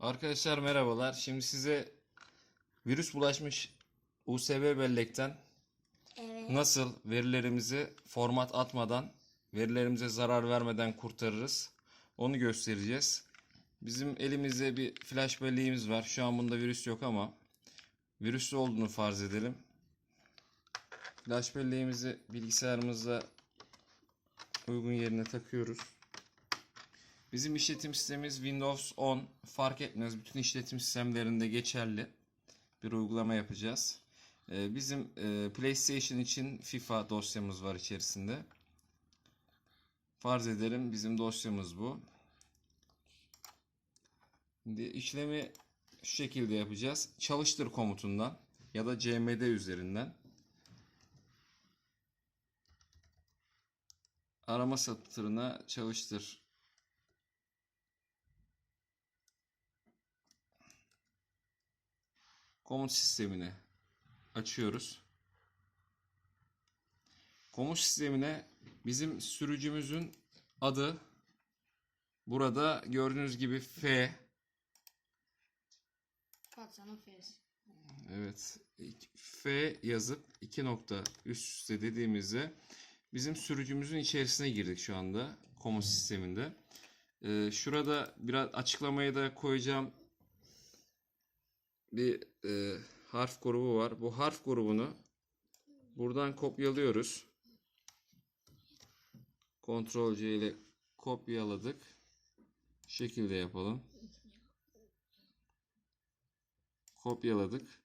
Arkadaşlar merhabalar. Şimdi size virüs bulaşmış USB bellekten Evet. nasıl verilerimizi format atmadan, verilerimize zarar vermeden kurtarırız. Onu göstereceğiz. Bizim elimizde bir flash belleğimiz var. Şu an bunda virüs yok ama virüslü olduğunu farz edelim. Flash belleğimizi bilgisayarımızda uygun yerine takıyoruz. Bizim işletim sistemimiz Windows 10 fark etmez. Bütün işletim sistemlerinde geçerli bir uygulama yapacağız. Ee, Bizim e, PlayStation için FIFA dosyamız var içerisinde. Farz edelim bizim dosyamız bu. Şimdi işlemi şu şekilde yapacağız. Çalıştır komutundan ya da cmd üzerinden. Arama satırına çalıştır komut sistemini açıyoruz. Komut sistemine bizim sürücümüzün adı burada gördüğünüz gibi F Patsa'nın F'si. evet F yazıp iki nokta üst üste dediğimizde bizim sürücümüzün içerisine girdik şu anda komut sisteminde. Ee, şurada biraz açıklamayı da koyacağım bir e, harf grubu var. Bu harf grubunu buradan kopyalıyoruz. Ctrl C ile kopyaladık. Şekilde yapalım. Kopyaladık.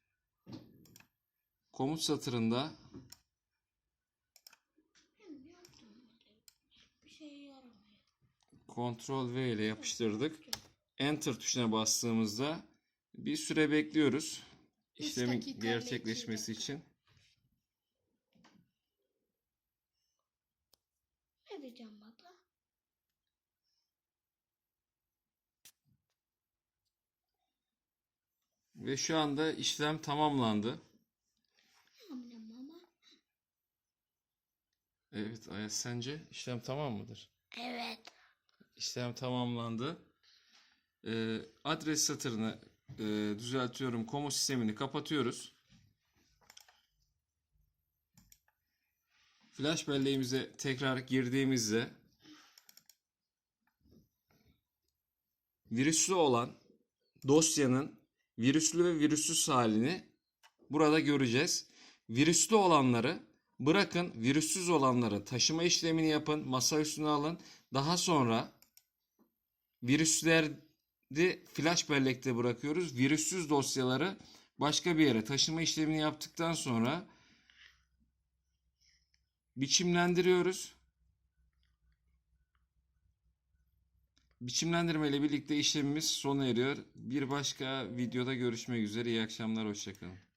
Komut satırında. Ctrl V ile yapıştırdık. Enter tuşuna bastığımızda bir süre bekliyoruz. İşlemin dakika gerçekleşmesi dakika. için. Ne diyeceğim baba? Ve şu anda işlem tamamlandı. Evet Ayas sence işlem tamam mıdır? Evet. İşlem tamamlandı. Ee, adres satırını e, düzeltiyorum. Komut sistemini kapatıyoruz. Flash belleğimize tekrar girdiğimizde virüslü olan dosyanın virüslü ve virüssüz halini burada göreceğiz. Virüslü olanları bırakın, virüssüz olanları taşıma işlemini yapın, masa üstüne alın. Daha sonra virüsleri flash bellekte bırakıyoruz. Virüssüz dosyaları başka bir yere taşıma işlemini yaptıktan sonra biçimlendiriyoruz. Biçimlendirme ile birlikte işlemimiz sona eriyor. Bir başka videoda görüşmek üzere. İyi akşamlar, hoşçakalın.